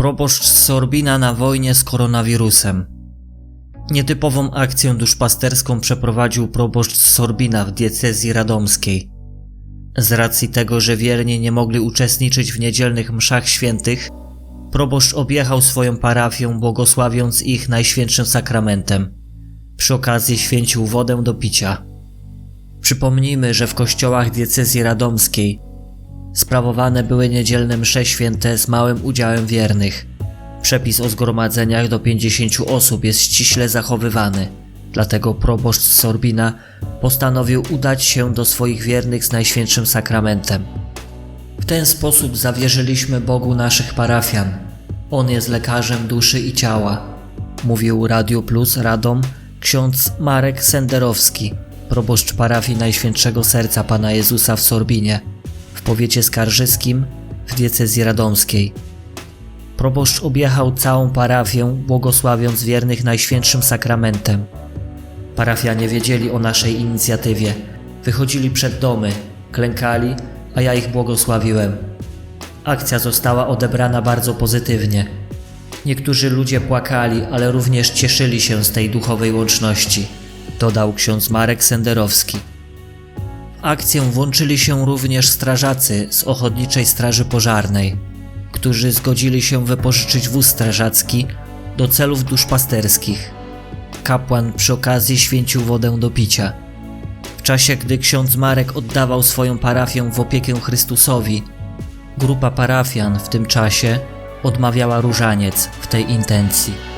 Proboszcz Sorbina na wojnie z koronawirusem. Nietypową akcję duszpasterską przeprowadził proboszcz Sorbina w diecezji radomskiej. Z racji tego, że wierni nie mogli uczestniczyć w niedzielnych mszach świętych, proboszcz objechał swoją parafię, błogosławiąc ich najświętszym sakramentem. Przy okazji święcił wodę do picia. Przypomnijmy, że w kościołach diecezji radomskiej sprawowane były niedzielne msze święte z małym udziałem wiernych. Przepis o zgromadzeniach do 50 osób jest ściśle zachowywany, dlatego proboszcz Sorbina postanowił udać się do swoich wiernych z Najświętszym Sakramentem. W ten sposób zawierzyliśmy Bogu naszych parafian. On jest lekarzem duszy i ciała, mówił Radio Plus Radom ksiądz Marek Senderowski, proboszcz parafii Najświętszego Serca Pana Jezusa w Sorbinie, w powiecie skarżyskim w diecezji radomskiej. Proboszcz objechał całą parafię, błogosławiąc wiernych Najświętszym Sakramentem. Parafianie wiedzieli o naszej inicjatywie. Wychodzili przed domy, klękali, a ja ich błogosławiłem. Akcja została odebrana bardzo pozytywnie. Niektórzy ludzie płakali, ale również cieszyli się z tej duchowej łączności, dodał ksiądz Marek Senderowski. Akcję włączyli się również strażacy z Ochotniczej Straży Pożarnej, którzy zgodzili się wypożyczyć wóz strażacki do celów duszpasterskich. Kapłan przy okazji święcił wodę do picia. W czasie, gdy ksiądz Marek oddawał swoją parafię w opiekę Chrystusowi, grupa parafian w tym czasie odmawiała różaniec w tej intencji.